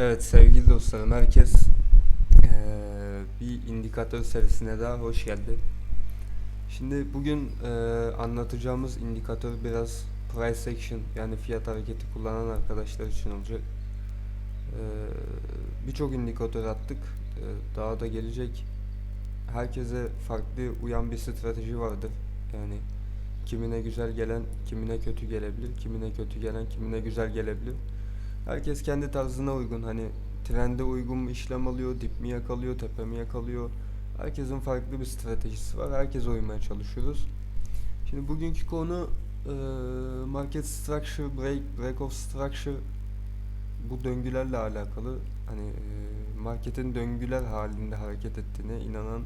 Evet sevgili dostlarım herkes eee, bir indikatör serisine daha hoş geldi. Şimdi bugün eee, anlatacağımız indikatör biraz price action yani fiyat hareketi kullanan arkadaşlar için olacak. Eee, Birçok indikatör attık. Eee, daha da gelecek. Herkese farklı uyan bir strateji vardır. Yani kimine güzel gelen, kimine kötü gelebilir, kimine kötü gelen, kimine güzel gelebilir. Herkes kendi tarzına uygun hani trende uygun mu işlem alıyor, dip mi yakalıyor, tepe mi yakalıyor. Herkesin farklı bir stratejisi var. Herkese uymaya çalışıyoruz. Şimdi bugünkü konu eee, market structure, break, break of structure bu döngülerle alakalı. Hani eee, marketin döngüler halinde hareket ettiğine inanan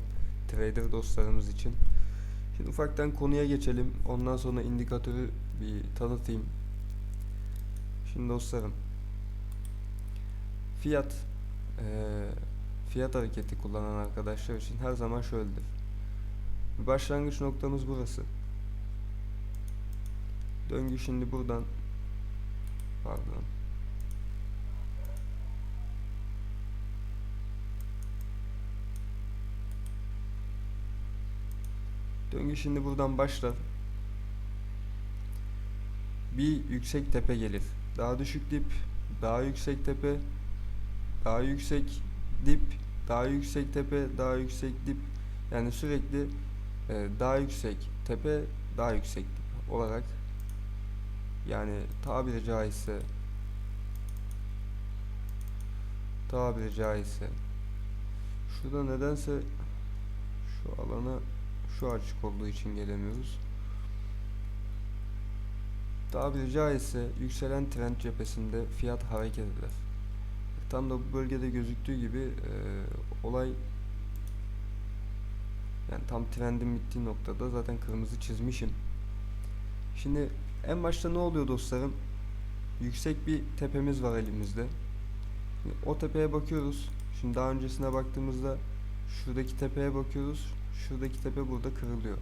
trader dostlarımız için. Şimdi ufaktan konuya geçelim. Ondan sonra indikatörü bir tanıtayım. Şimdi dostlarım Fiyat eee, fiyat hareketi kullanan arkadaşlar için her zaman şöyledir. Başlangıç noktamız burası. Döngü şimdi buradan pardon. Döngü şimdi buradan başlar. Bir yüksek tepe gelir. Daha düşük dip, daha yüksek tepe, daha yüksek dip, daha yüksek tepe, daha yüksek dip. Yani sürekli e, daha yüksek tepe, daha yüksek dip olarak yani tabiri caizse tabiri caizse şurada nedense şu alana şu açık olduğu için gelemiyoruz. Tabiri caizse yükselen trend cephesinde fiyat hareket eder. Tam da bu bölgede gözüktüğü gibi e, olay yani tam trendin bittiği noktada zaten kırmızı çizmişim. Şimdi en başta ne oluyor dostlarım? Yüksek bir tepemiz var elimizde. Şimdi O tepeye bakıyoruz. Şimdi daha öncesine baktığımızda şuradaki tepeye bakıyoruz. Şuradaki tepe burada kırılıyor.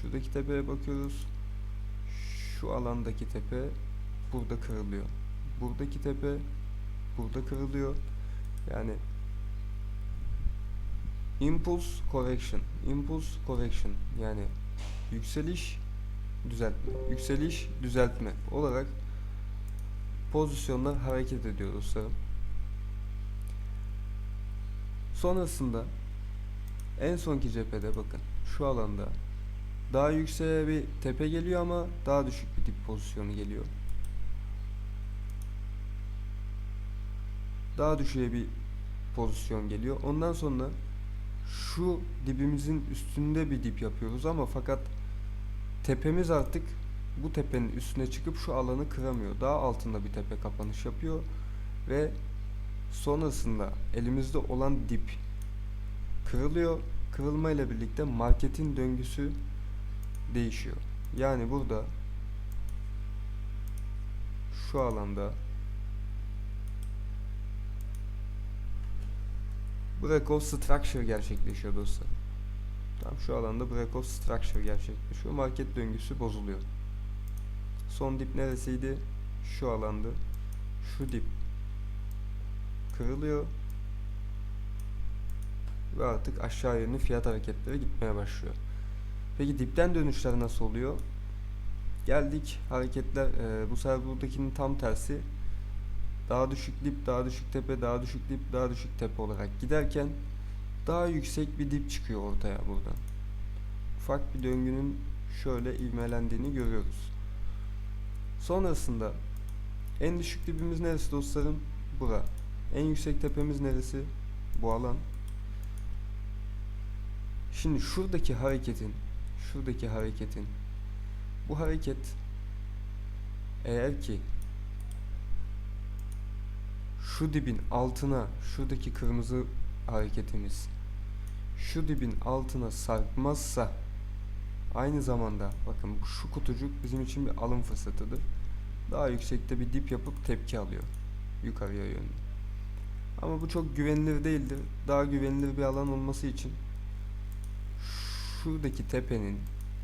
Şuradaki tepeye bakıyoruz. Şu alandaki tepe burada kırılıyor. Buradaki tepe burada kırılıyor. Yani impulse correction, impulse correction yani yükseliş düzeltme, yükseliş düzeltme olarak pozisyonlar hareket ediyor dostlarım. Sonrasında en sonki cephede bakın şu alanda daha yükseğe bir tepe geliyor ama daha düşük bir dip pozisyonu geliyor. Daha düşüğe bir pozisyon geliyor. Ondan sonra şu dibimizin üstünde bir dip yapıyoruz ama fakat tepemiz artık bu tepenin üstüne çıkıp şu alanı kıramıyor. Daha altında bir tepe kapanış yapıyor ve sonrasında elimizde olan dip kırılıyor. Kırılma ile birlikte marketin döngüsü değişiyor. Yani burada şu alanda break of structure gerçekleşiyor dostlar. Tam şu alanda break of structure gerçekleşiyor. Market döngüsü bozuluyor. Son dip neresiydi? Şu alandı. Şu dip kırılıyor. Ve artık aşağı yönlü fiyat hareketleri gitmeye başlıyor. Peki dipten dönüşler nasıl oluyor? Geldik hareketler e, bu sefer buradakinin tam tersi daha düşük dip, daha düşük tepe, daha düşük dip, daha düşük tepe olarak giderken daha yüksek bir dip çıkıyor ortaya buradan. Ufak bir döngünün şöyle ivmelendiğini görüyoruz. Sonrasında en düşük dibimiz neresi dostlarım? Bura. En yüksek tepemiz neresi? Bu alan. Şimdi şuradaki hareketin, şuradaki hareketin, bu hareket eğer ki şu dibin altına şuradaki kırmızı hareketimiz şu dibin altına sarkmazsa aynı zamanda bakın şu kutucuk bizim için bir alım fırsatıdır. Daha yüksekte bir dip yapıp tepki alıyor yukarıya yönlü. Ama bu çok güvenilir değildir. Daha güvenilir bir alan olması için şuradaki tepenin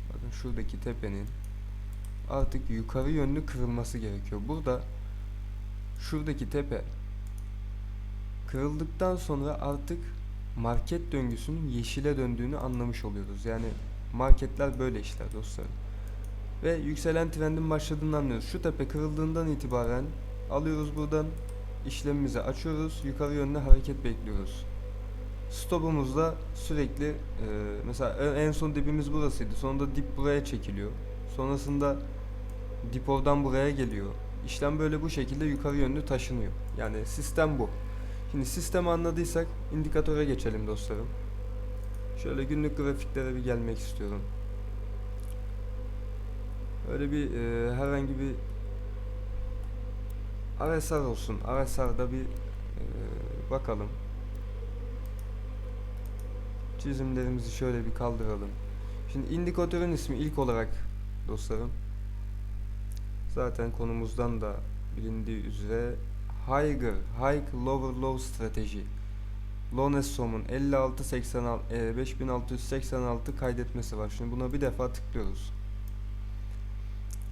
bakın şuradaki tepenin artık yukarı yönlü kırılması gerekiyor. Burada şuradaki tepe kırıldıktan sonra artık market döngüsünün yeşile döndüğünü anlamış oluyoruz. Yani marketler böyle işler dostlarım. Ve yükselen trendin başladığını anlıyoruz. Şu tepe kırıldığından itibaren alıyoruz buradan işlemimizi açıyoruz. Yukarı yönlü hareket bekliyoruz. Stopumuzda sürekli e, mesela en son dibimiz burasıydı. Sonunda dip buraya çekiliyor. Sonrasında dip oradan buraya geliyor. İşlem böyle bu şekilde yukarı yönlü taşınıyor. Yani sistem bu. Şimdi sistemi anladıysak indikatöre geçelim dostlarım. Şöyle günlük grafiklere bir gelmek istiyorum. Öyle bir e, herhangi bir RSR olsun. RSR'da bir e, bakalım. Çizimlerimizi şöyle bir kaldıralım. Şimdi indikatörün ismi ilk olarak dostlarım. Zaten konumuzdan da bilindiği üzere Higher, High Lower Low strateji. Lonesom'un 5686 e, 5686 kaydetmesi var. Şimdi buna bir defa tıklıyoruz.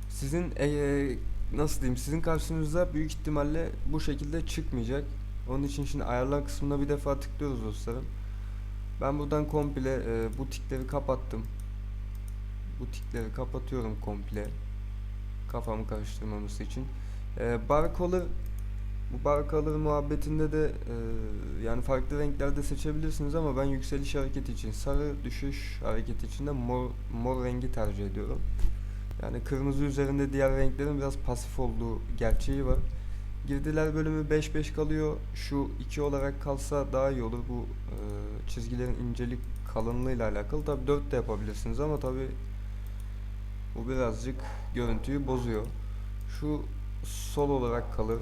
Sizin e, nasıl diyeyim? Sizin karşınıza büyük ihtimalle bu şekilde çıkmayacak. Onun için şimdi ayarlar kısmına bir defa tıklıyoruz dostlarım. Ben buradan komple e, bu tikleri kapattım. Bu tikleri kapatıyorum komple. Kafamı karıştırmaması için. E, bar color bu bar color muhabbetinde de e, yani farklı renklerde seçebilirsiniz ama ben yükseliş hareketi için sarı, düşüş hareketi için de mor, mor rengi tercih ediyorum. Yani kırmızı üzerinde diğer renklerin biraz pasif olduğu gerçeği var. Girdiler bölümü 5-5 kalıyor. Şu 2 olarak kalsa daha iyi olur. Bu e, çizgilerin incelik kalınlığıyla alakalı. Tabi 4 de yapabilirsiniz ama tabi bu birazcık görüntüyü bozuyor. Şu sol olarak kalır.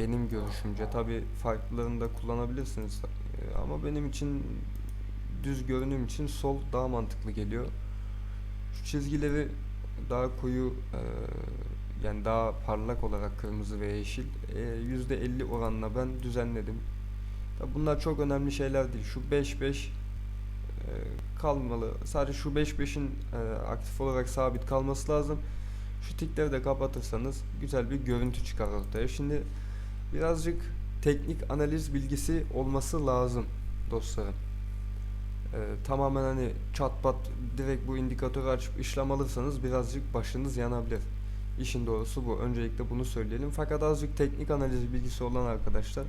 Benim görüşümce. Tabi farklılarını da kullanabilirsiniz. E, ama benim için düz görünüm için sol daha mantıklı geliyor. Şu çizgileri daha koyu e, yani daha parlak olarak kırmızı ve yeşil e, %50 oranla ben düzenledim. Tabi bunlar çok önemli şeyler değil. Şu 5-5 e, kalmalı. Sadece şu 5-5'in e, aktif olarak sabit kalması lazım. Şu tikleri de kapatırsanız güzel bir görüntü çıkar ortaya. Şimdi birazcık teknik analiz bilgisi olması lazım dostlarım. Ee, tamamen hani çat pat direkt bu indikatörü açıp işlem alırsanız birazcık başınız yanabilir. İşin doğrusu bu. Öncelikle bunu söyleyelim. Fakat azıcık teknik analiz bilgisi olan arkadaşlar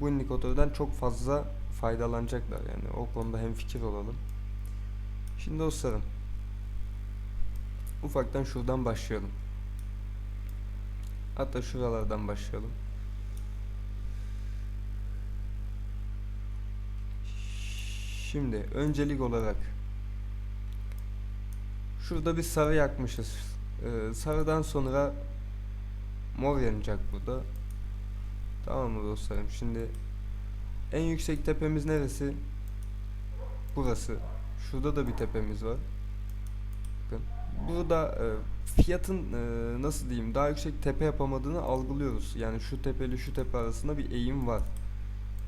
bu indikatörden çok fazla faydalanacaklar. Yani o konuda hem fikir olalım. Şimdi dostlarım ufaktan şuradan başlayalım. Hatta şuralardan başlayalım. Şimdi öncelik olarak şurada bir sarı yakmışız. Ee, sarıdan sonra mor yanacak burada. Tamam mı dostlarım? Şimdi en yüksek tepemiz neresi? Burası. Şurada da bir tepemiz var. Bakın. Burada e, fiyatın e, nasıl diyeyim daha yüksek tepe yapamadığını algılıyoruz. Yani şu tepeyle şu tepe arasında bir eğim var.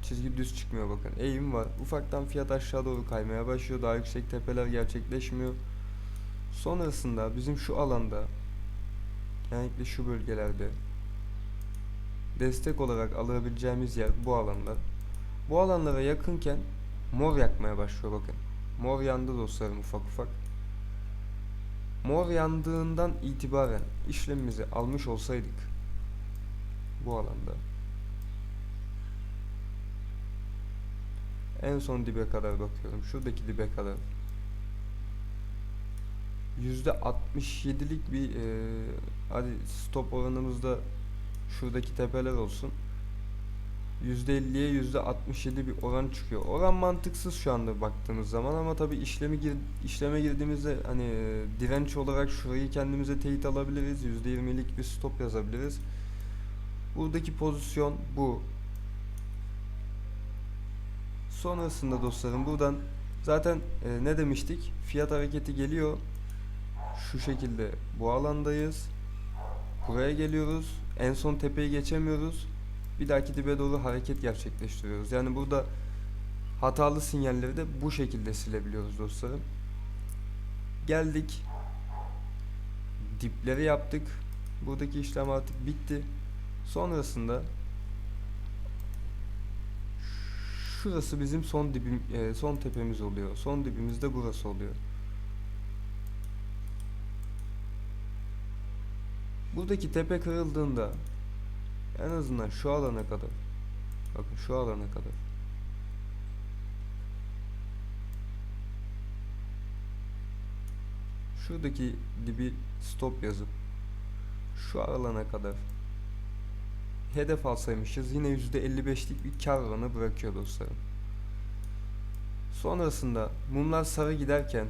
Çizgi düz çıkmıyor bakın. Eğim var. Ufaktan fiyat aşağı doğru kaymaya başlıyor. Daha yüksek tepeler gerçekleşmiyor. Sonrasında bizim şu alanda genellikle şu bölgelerde destek olarak alabileceğimiz yer bu alanlar. Bu alanlara yakınken mor yakmaya başlıyor bakın. Mor yandı dostlarım ufak ufak. Mor yandığından itibaren işlemimizi almış olsaydık bu alanda En son dibe kadar bakıyorum. Şuradaki dibe kadar. %67'lik bir e, hadi stop oranımızda şuradaki tepeler olsun. %50'ye %67 bir oran çıkıyor. Oran mantıksız şu anda baktığımız zaman ama tabi işlemi gir, işleme girdiğimizde hani e, direnç olarak şurayı kendimize teyit alabiliriz. %20'lik bir stop yazabiliriz. Buradaki pozisyon bu. Sonrasında dostlarım buradan zaten e, ne demiştik? Fiyat hareketi geliyor. Şu şekilde bu alandayız. Buraya geliyoruz. En son tepeyi geçemiyoruz. Bir dahaki dibe doğru hareket gerçekleştiriyoruz. Yani burada hatalı sinyalleri de bu şekilde silebiliyoruz dostlarım. Geldik. Dipleri yaptık. Buradaki işlem artık bitti. Sonrasında Şurası bizim son dibim e, son tepemiz oluyor. Son dibimiz de burası oluyor. Buradaki tepe kırıldığında en azından şu alana kadar bakın şu alana kadar şuradaki dibi stop yazıp şu alana kadar hedef alsaymışız yine %55'lik bir kar oranı bırakıyor dostlarım. Sonrasında mumlar sarı giderken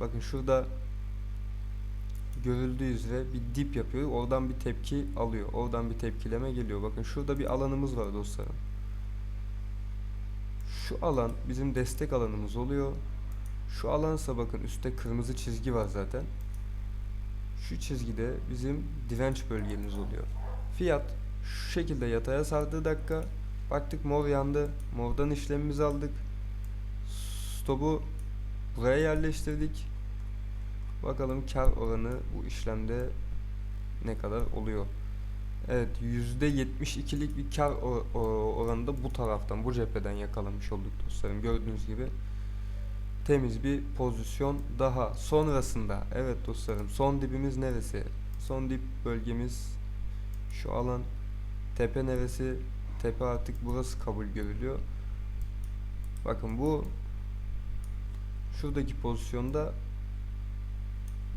bakın şurada görüldüğü üzere bir dip yapıyor. Oradan bir tepki alıyor. Oradan bir tepkileme geliyor. Bakın şurada bir alanımız var dostlarım. Şu alan bizim destek alanımız oluyor. Şu alansa bakın üstte kırmızı çizgi var zaten. Şu çizgide bizim direnç bölgemiz oluyor. Fiyat şu şekilde yataya sardığı dakika baktık mor yandı. Mordan işlemimizi aldık. Stopu buraya yerleştirdik. Bakalım kar oranı bu işlemde ne kadar oluyor. Evet %72'lik bir kar or- o- oranında bu taraftan bu cepheden yakalamış olduk dostlarım. Gördüğünüz gibi temiz bir pozisyon daha. Sonrasında evet dostlarım son dibimiz neresi? Son dip bölgemiz şu alan tepe neresi? Tepe artık burası kabul görülüyor. Bakın bu şuradaki pozisyonda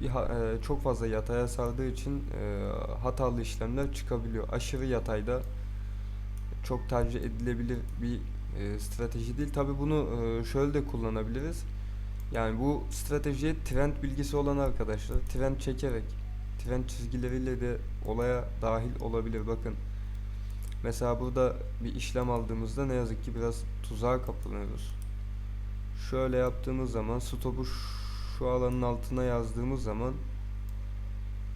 e, çok fazla yataya sardığı için e, hatalı işlemler çıkabiliyor. Aşırı yatayda çok tercih edilebilir bir e, strateji değil. Tabi bunu şöyle de kullanabiliriz. Yani bu stratejiye trend bilgisi olan arkadaşlar trend çekerek trend çizgileriyle de olaya dahil olabilir. Bakın mesela burada bir işlem aldığımızda ne yazık ki biraz tuzağa kapılıyoruz. Şöyle yaptığımız zaman stopu şu alanın altına yazdığımız zaman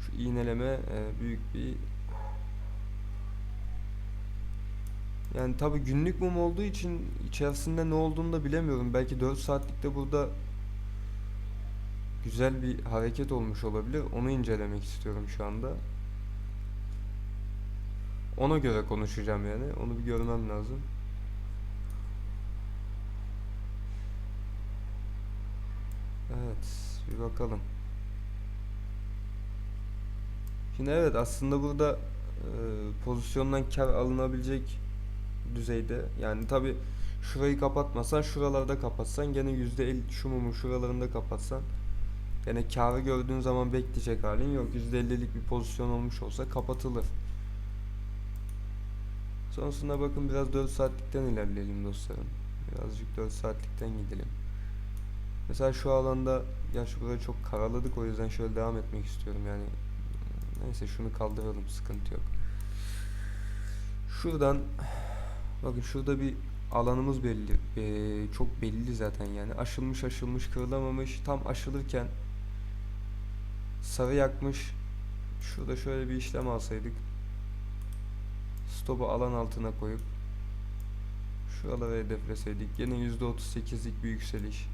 şu iğneleme e, büyük bir yani tabi günlük mum olduğu için içerisinde ne olduğunu da bilemiyorum. Belki 4 saatlikte burada güzel bir hareket olmuş olabilir. Onu incelemek istiyorum şu anda. Ona göre konuşacağım yani. Onu bir görmem lazım. Evet, bir bakalım. Şimdi evet aslında burada e, pozisyondan kar alınabilecek düzeyde. Yani tabi şurayı kapatmasan şuralarda kapatsan gene %50 şu mumu şuralarında kapatsan gene karı gördüğün zaman bekleyecek halin yok. %50'lik bir pozisyon olmuş olsa kapatılır. Sonrasında bakın biraz 4 saatlikten ilerleyelim dostlarım. Birazcık 4 saatlikten gidelim. Mesela şu alanda şu burayı çok karaladık o yüzden şöyle devam etmek istiyorum yani. Neyse şunu kaldıralım sıkıntı yok. Şuradan bakın şurada bir alanımız belli. Ee, çok belli zaten yani. Aşılmış aşılmış kırılamamış. Tam aşılırken sarı yakmış. Şurada şöyle bir işlem alsaydık. Stopu alan altına koyup şuralara hedefleseydik. Yine %38'lik bir yükseliş.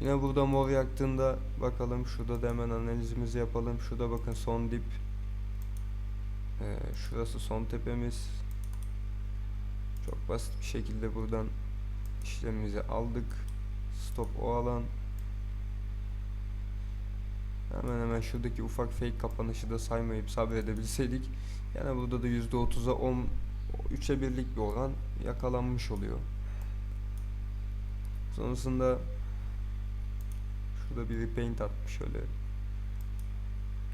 Yine burada mor yaktığında bakalım şurada da hemen analizimizi yapalım. Şurada bakın son dip. Ee, şurası son tepemiz. Çok basit bir şekilde buradan işlemimizi aldık. Stop o alan. Hemen hemen şuradaki ufak fake kapanışı da saymayıp sabredebilseydik yani burada da %30'a 10 3'e birlik bir oran yakalanmış oluyor. Sonrasında Şurada bir repaint atmış şöyle.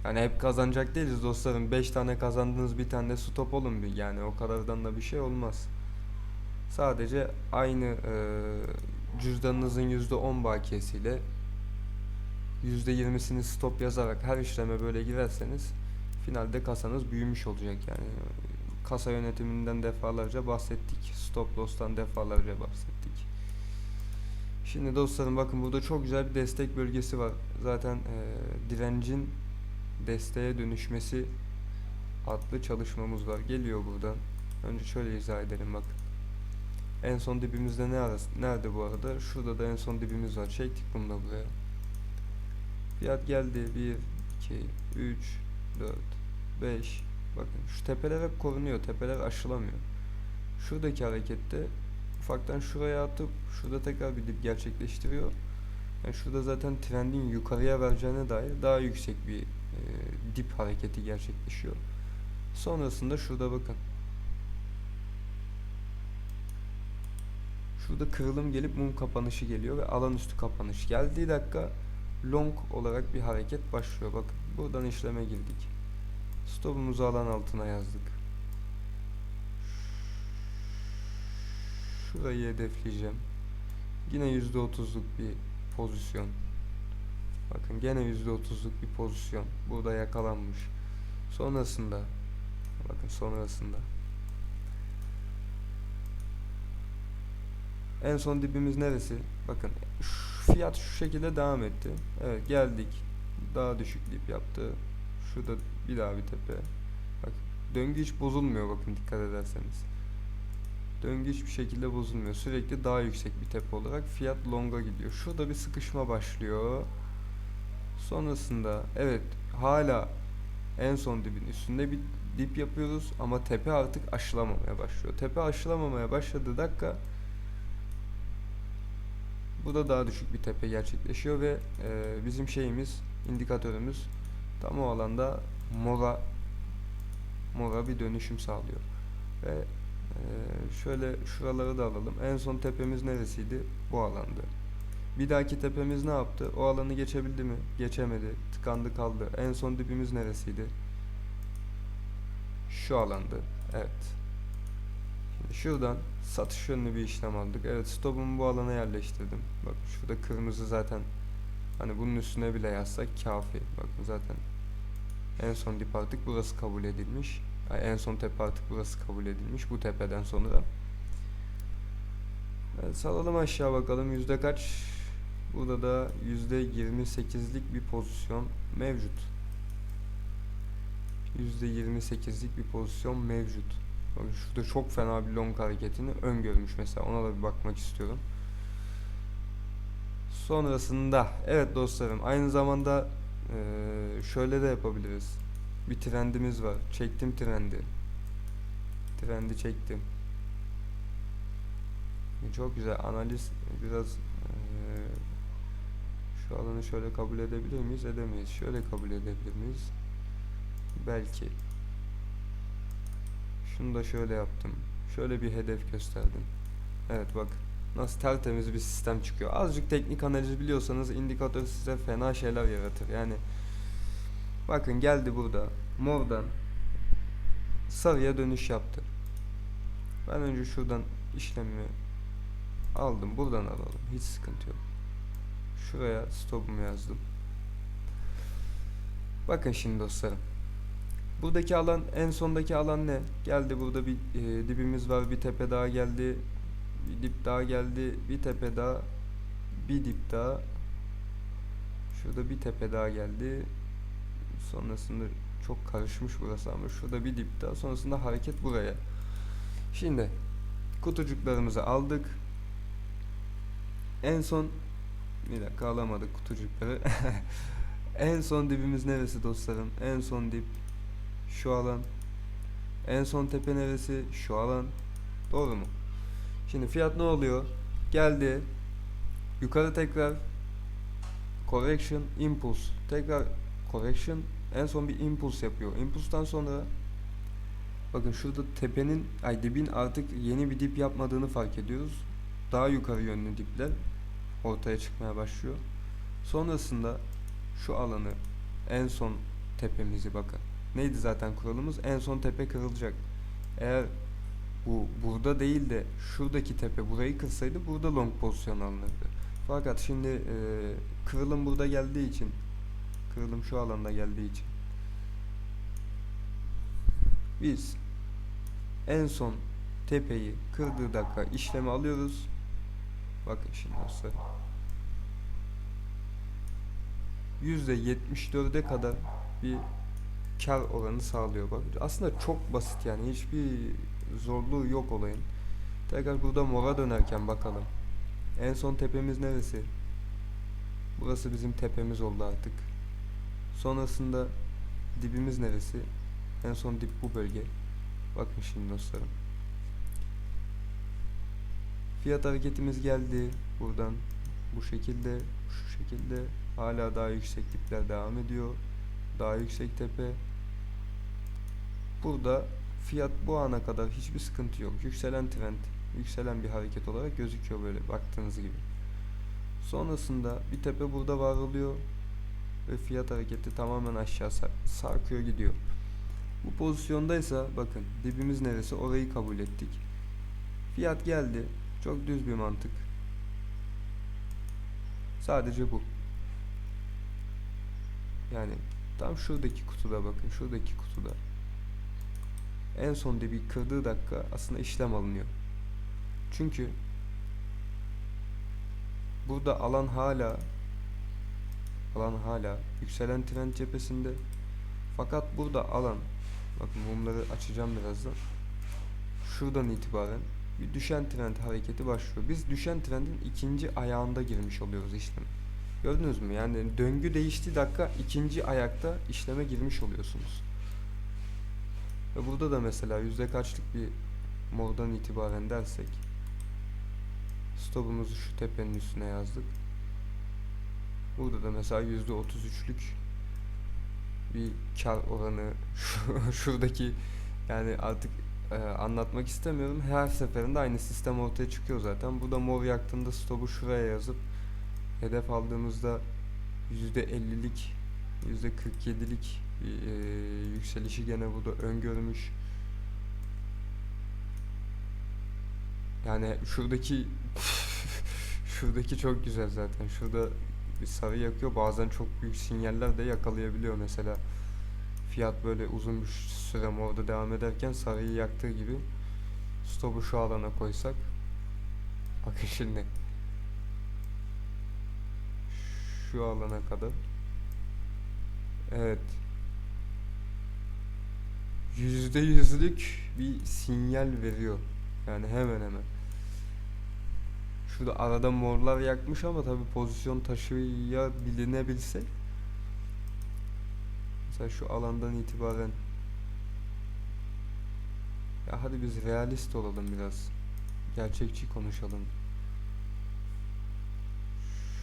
Yani hep kazanacak değiliz dostlarım. 5 tane kazandınız bir tane de stop olun bir yani o kadardan da bir şey olmaz. Sadece aynı e, cüzdanınızın %10 bakiyesiyle %20'sini stop yazarak her işleme böyle girerseniz finalde kasanız büyümüş olacak yani. Kasa yönetiminden defalarca bahsettik. Stop loss'tan defalarca bahsettik. Şimdi dostlarım bakın burada çok güzel bir destek bölgesi var. Zaten e, direncin desteğe dönüşmesi adlı çalışmamız var. Geliyor buradan. Önce şöyle izah edelim bakın. En son dibimizde ne arası, nerede bu arada? Şurada da en son dibimiz var. Çektik bunu da buraya. Fiyat geldi. 1, 2, 3, 4, 5. Bakın şu tepeler hep korunuyor. Tepeler aşılamıyor. Şuradaki harekette ufaktan şuraya atıp şurada tekrar bir dip gerçekleştiriyor. Yani şurada zaten trendin yukarıya vereceğine dair daha yüksek bir e, dip hareketi gerçekleşiyor. Sonrasında şurada bakın. Şurada kırılım gelip mum kapanışı geliyor ve alan üstü kapanış. Geldiği dakika long olarak bir hareket başlıyor. Bakın buradan işleme girdik. Stopumuzu alan altına yazdık. Şurayı hedefleyeceğim. Yine %30'luk bir pozisyon. Bakın gene %30'luk bir pozisyon. Burada yakalanmış. Sonrasında bakın sonrasında en son dibimiz neresi? Bakın fiyat şu şekilde devam etti. Evet geldik. Daha düşük dip yaptı. Şurada bir daha bir tepe. Bak döngü hiç bozulmuyor bakın dikkat ederseniz. Döngü hiçbir şekilde bozulmuyor. Sürekli daha yüksek bir tepe olarak fiyat longa gidiyor. Şurada bir sıkışma başlıyor. Sonrasında evet hala en son dibin üstünde bir dip yapıyoruz ama tepe artık aşılamamaya başlıyor. Tepe aşılamamaya başladığı dakika bu da daha düşük bir tepe gerçekleşiyor ve e, bizim şeyimiz indikatörümüz tam o alanda mora mora bir dönüşüm sağlıyor. Ve e, şöyle şuraları da alalım. En son tepemiz neresiydi? Bu alandı. Bir dahaki tepemiz ne yaptı? O alanı geçebildi mi? Geçemedi. Tıkandı kaldı. En son dibimiz neresiydi? Şu alandı. Evet. Şuradan satış yönlü bir işlem aldık. Evet stopumu bu alana yerleştirdim. Bak şurada kırmızı zaten hani bunun üstüne bile yazsak kafi. Bakın zaten en son dip artık burası kabul edilmiş. Ay, en son tepe artık burası kabul edilmiş. Bu tepeden sonra. Evet, salalım aşağı bakalım yüzde kaç. Burada da yüzde 28'lik bir pozisyon mevcut. Yüzde 28'lik bir pozisyon mevcut. Bakın şurada çok fena bir long hareketini öngörmüş mesela. Ona da bir bakmak istiyorum. Sonrasında evet dostlarım aynı zamanda şöyle de yapabiliriz. Bir trendimiz var. Çektim trendi. Trendi çektim. Çok güzel analiz biraz şu alanı şöyle kabul edebilir miyiz? Edemeyiz. Şöyle kabul edebilir miyiz? Belki. Şunu da şöyle yaptım. Şöyle bir hedef gösterdim. Evet bak nasıl tertemiz bir sistem çıkıyor. Azıcık teknik analiz biliyorsanız indikatör size fena şeyler yaratır. Yani bakın geldi burada mordan sarıya dönüş yaptı. Ben önce şuradan işlemimi aldım. Buradan alalım. Hiç sıkıntı yok. Şuraya stopumu yazdım. Bakın şimdi dostlarım. Buradaki alan en sondaki alan ne? Geldi burada bir e, dibimiz var. Bir tepe daha geldi. Bir dip daha geldi. Bir tepe daha. Bir dip daha. Şurada bir tepe daha geldi. Sonrasında çok karışmış burası ama şurada bir dip daha. Sonrasında hareket buraya. Şimdi kutucuklarımızı aldık. En son bir dakika alamadık kutucukları. en son dibimiz neresi dostlarım? En son dip şu alan. En son tepe neresi? Şu alan. Doğru mu? Şimdi fiyat ne oluyor? Geldi. Yukarı tekrar correction, impulse. Tekrar correction en son bir impulse yapıyor. Impulstan sonra bakın şurada tepenin ay dibin artık yeni bir dip yapmadığını fark ediyoruz. Daha yukarı yönlü dipler ortaya çıkmaya başlıyor. Sonrasında şu alanı en son tepemizi bakın. Neydi zaten kuralımız? En son tepe kırılacak. Eğer bu burada değil de şuradaki tepe burayı kırsaydı burada long pozisyon alınırdı. Fakat şimdi e, kırılım burada geldiği için kırılım şu alanda geldiği için biz en son tepeyi kırdığı dakika işlemi alıyoruz. Bakın şimdi dostlar. %74'e kadar bir kar oranı sağlıyor. Bak aslında çok basit yani hiçbir zorluğu yok olayın. Tekrar burada mora dönerken bakalım. En son tepemiz neresi? Burası bizim tepemiz oldu artık. Sonrasında dibimiz neresi? En son dip bu bölge. Bakın şimdi dostlarım. Fiyat hareketimiz geldi buradan bu şekilde şu şekilde hala daha yüksek dipler devam ediyor. Daha yüksek tepe. Burada fiyat bu ana kadar hiçbir sıkıntı yok. Yükselen trend, yükselen bir hareket olarak gözüküyor böyle baktığınız gibi. Sonrasında bir tepe burada var oluyor ve fiyat hareketi tamamen aşağı sar- sarkıyor gidiyor. Bu pozisyondaysa bakın dibimiz neresi orayı kabul ettik. Fiyat geldi. Çok düz bir mantık. Sadece bu. Yani tam şuradaki kutuda bakın şuradaki kutuda. En son dibi kırdığı dakika aslında işlem alınıyor. Çünkü burada alan hala alan hala yükselen trend cephesinde. Fakat burada alan bakın mumları açacağım birazdan. Şuradan itibaren bir düşen trend hareketi başlıyor. Biz düşen trendin ikinci ayağında girmiş oluyoruz işleme. Gördünüz mü? Yani döngü değiştiği dakika ikinci ayakta işleme girmiş oluyorsunuz. Ve burada da mesela yüzde kaçlık bir mordan itibaren dersek stopumuzu şu tepenin üstüne yazdık. Burada da mesela yüzde otuz üçlük bir kar oranı şu, şuradaki yani artık e, anlatmak istemiyorum. Her seferinde aynı sistem ortaya çıkıyor zaten. Bu da mor yaktığında stopu şuraya yazıp hedef aldığımızda %50'lik %47'lik bir e, yükselişi gene burada öngörmüş. Yani şuradaki şuradaki çok güzel zaten. Şurada sarı yakıyor. Bazen çok büyük sinyaller de yakalayabiliyor mesela. Fiyat böyle uzun bir süre orada devam ederken sarıyı yaktığı gibi stopu şu alana koysak bakın şimdi şu alana kadar evet yüzde yüzlük bir sinyal veriyor. Yani hemen hemen. Şurada arada morlar yakmış ama tabi pozisyon taşıyabilinebilse mesela şu alandan itibaren. Ya hadi biz realist olalım biraz. Gerçekçi konuşalım.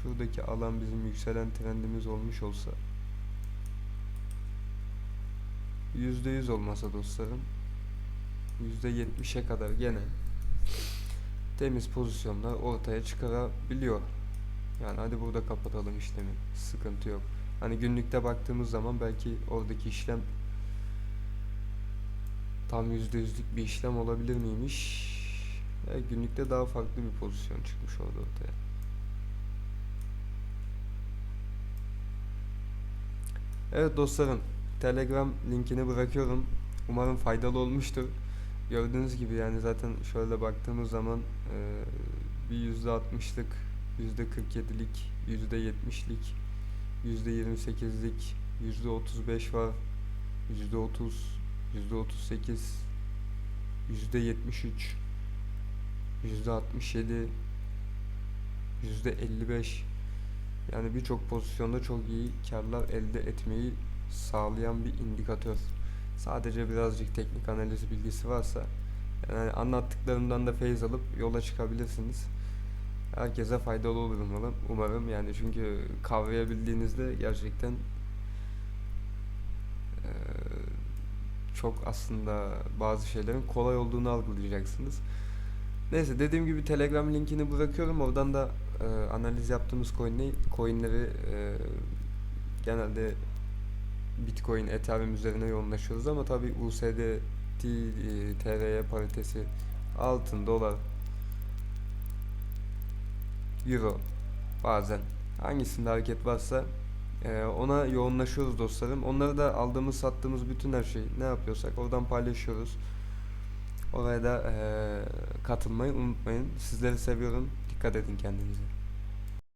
Şuradaki alan bizim yükselen trendimiz olmuş olsa %100 olmasa dostlarım %70'e kadar gene temiz pozisyonlar ortaya çıkarabiliyor. Yani hadi burada kapatalım işlemi. Sıkıntı yok. Hani günlükte baktığımız zaman belki oradaki işlem tam %100'lük bir işlem olabilir miymiş? Evet, günlükte daha farklı bir pozisyon çıkmış orada ortaya. Evet dostlarım, Telegram linkini bırakıyorum. Umarım faydalı olmuştur. Gördüğünüz gibi yani zaten şöyle baktığımız zaman e, bir yüzde altmışlık, yüzde kırk yedilik, yüzde yetmişlik, yüzde yirmi sekizlik, yüzde otuz beş var, yüzde otuz, yüzde otuz sekiz, yüzde yetmiş üç, yüzde altmış yedi, yüzde elli beş. Yani birçok pozisyonda çok iyi karlar elde etmeyi sağlayan bir indikatör. Sadece birazcık teknik analiz bilgisi varsa yani anlattıklarımdan da feyiz alıp yola çıkabilirsiniz. Herkese faydalı olur umarım. Umarım yani çünkü kavrayabildiğinizde gerçekten çok aslında bazı şeylerin kolay olduğunu algılayacaksınız. Neyse dediğim gibi Telegram linkini bırakıyorum. Oradan da eee, analiz yaptığımız coin'leri, eee, genelde Bitcoin, Ethereum üzerine yoğunlaşıyoruz ama tabi USD, T, e, TRY paritesi, altın, dolar, euro bazen hangisinde hareket varsa e, ona yoğunlaşıyoruz dostlarım. Onları da aldığımız sattığımız bütün her şey ne yapıyorsak oradan paylaşıyoruz. Oraya da e, katılmayı unutmayın. Sizleri seviyorum. Dikkat edin kendinize.